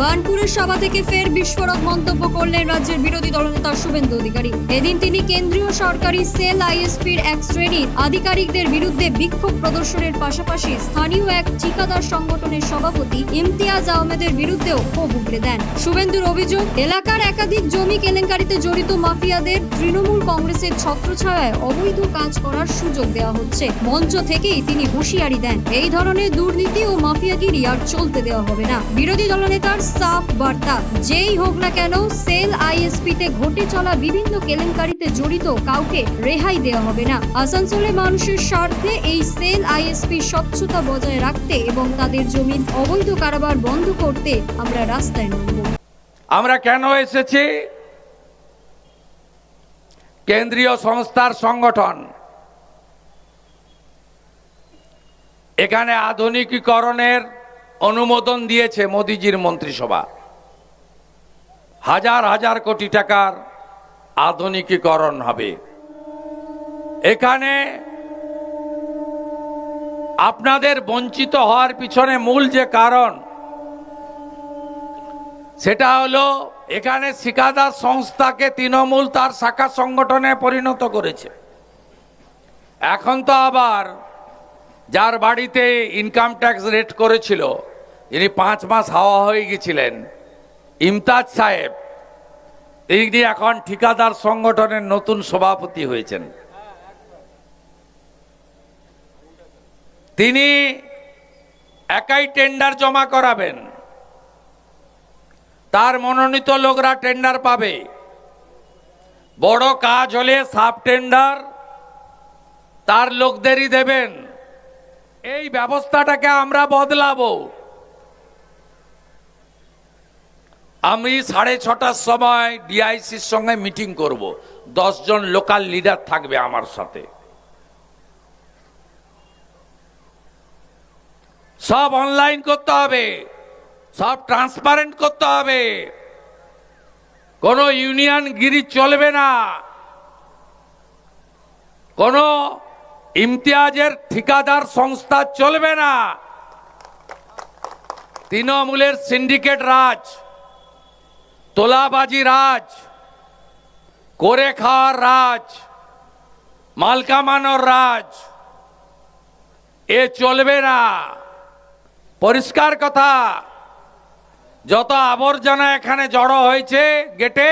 বার্নপুরের সভা থেকে ফের বিস্ফোরক মন্তব্য করলেন রাজ্যের বিরোধী দলনেতা শুভেন্দু অধিকারী। এদিন তিনি কেন্দ্রীয় সরকারি সেল আইএসপির এক শ্রেণির আধিকারিকদের বিরুদ্ধে বিক্ষোভ প্রদর্শনের পাশাপাশি স্থানীয় এক ঠিকাদার সংগঠনের সভাপতি ইমতিয়াজ আহমেদের বিরুদ্ধেও ক্ষোভ উগড়ে দেন। শুভেন্দুর অভিযোগ, এলাকার একাধিক জমি কেলেঙ্কারিতে জড়িত মাফিয়াদের তৃণমূল কংগ্রেসের ছত্রছায়ায় অবৈধ কাজ করার সুযোগ দেওয়া হচ্ছে। মঞ্চ থেকেই তিনি হুঁশিয়ারি দেন, এই ধরনের দুর্নীতি ও মাফিয়াগিরি আর চলতে দেওয়া হবে না। বিরোধী দলনেতার সাফ বার্তা। যেই হোক না কেন, সেল আইএসপিতে ঘটে চলা বিভিন্ন কেলেঙ্কারিতে জড়িত কাউকে রেহাই দেওয়া হবে না। আসানসোলে মানুষের স্বার্থে এই সেল আইএসপি স্বচ্ছতা বজায় রাখতে এবং তাদের জমির অবৈধ কারবার বন্ধ করতে আমরা রাস্তায় নামব। আমরা কেন এসেছি? কেন্দ্রীয় সংস্থার সংগঠন। এখানে আধুনিকীকরণের অনুমোদন দিয়েছে মোদিজির মন্ত্রিসভা। হাজার হাজার কোটি টাকার আধুনিকীকরণ হবে। এখানে আপনাদের বঞ্চিত হওয়ার পিছনে মূল যে কারণ, সেটা হলো এখানে শিকাদার সংস্থাকে তৃণমূল তার শাখা সংগঠনে পরিণত করেছে। এখন তো আবার যার বাড়িতে ইনকাম ট্যাক্স রেট করেছিল যিনি পাঁচ মাস হাওয়া হয়ে গেছিলেন। ইমতাজ সাহেব, তিনি এখন ঠিকাদার সংগঠনের নতুন সভাপতি হয়েছেন? তিনি একাই টেন্ডার জমা করাবেন। তার মনোনীত লোকরা টেন্ডার পাবে। বড় কাজ হলে সাব টেন্ডার তার লোকদেরই দেবেন। এই ব্যবস্থাটাকে আমরা বদলাবো। আমি সাড়ে ছটার সময় ডিআইসির সঙ্গে মিটিং করব। জন লোকাল লিডার থাকবে আমার সাথে। সব অনলাইন করতে হবে। সব ট্রান্সপারেন্ট করতে হবে। কোনো ইউনিয়ন গিরি চলবে না। কোনো ইমতিয়াজের ঠিকাদার সংস্থা চলবে না। তৃণমূলের সিন্ডিকেট রাজ। তোলাবাজি রাজ, করে খাওয়ার রাজ, মাল কামানোর রাজ, এ চলবে না। পরিষ্কার কথা, যত আবর্জনা এখানে জড়ো হয়েছে গেটে,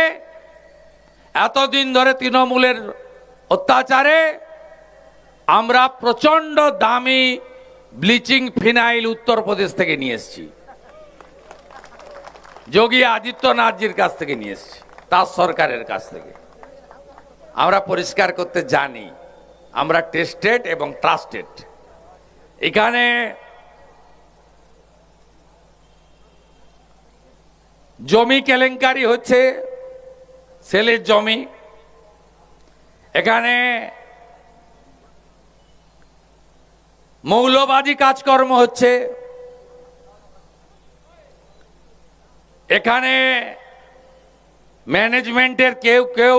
এতদিন ধরে তৃণমূলের অত্যাচারে, আমরা প্রচণ্ড দামি ব্লিচিং ফিনাইল উত্তরপ্রদেশ থেকে নিয়ে এসেছি। যোগী আদিত্যনাথজির কাছ থেকে নিয়ে তার সরকারের কাছ থেকে। আমরা পরিষ্কার করতে জানি, আমরা টেস্টেড এবং ট্রাস্টেড এখানে জমি কেলেঙ্কারি হচ্ছে, সেলের জমি। এখানে মৌলবাদী কাজকর্ম হচ্ছে এখানে ম্যানেজমেন্টের কেউ কেউ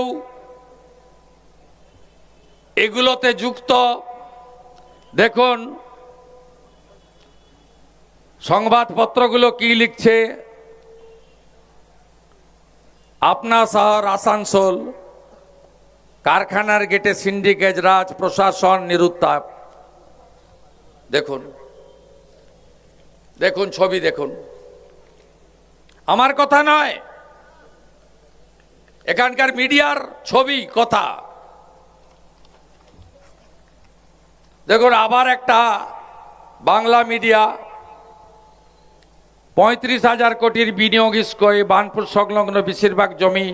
এগুলোতে যুক্ত। দেখুন, সংবাদপত্রগুলো কি লিখছে? আপনা শহর, আসানসোল, কারখানার গেটে সিন্ডিকেট রাজ প্রশাসন নিরুত্তাপ। দেখুন দেখুন, ছবি দেখুন। আমার কথা নয়। এখানকার মিডিয়ার ছবি কথা। দেখুন, আবার একটা বাংলা মিডিয়া পঁয়ত্রিশ হাজার কোটির বিনিয়োগ ইস্কোয় বানপুর সংলগ্ন বেশিরভাগ জমি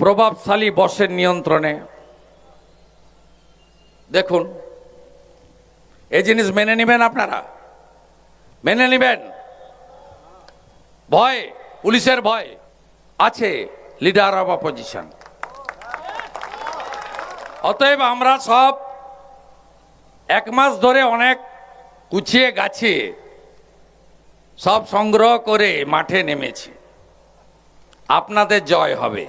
প্রভাবশালী বসের নিয়ন্ত্রণে। দেখুন, এই জিনিস মেনে নেবেন আপনারা? মেনে নেবেন? ভয়? পুলিশের ভয় আছে লিডার অব অপোজিশন অতএব আমরা সব এক মাস ধরে অনেক কুচিয়ে গাছে সব সংগ্রহ করে মাঠে নেমেছি। আপনাদের জয় হবে।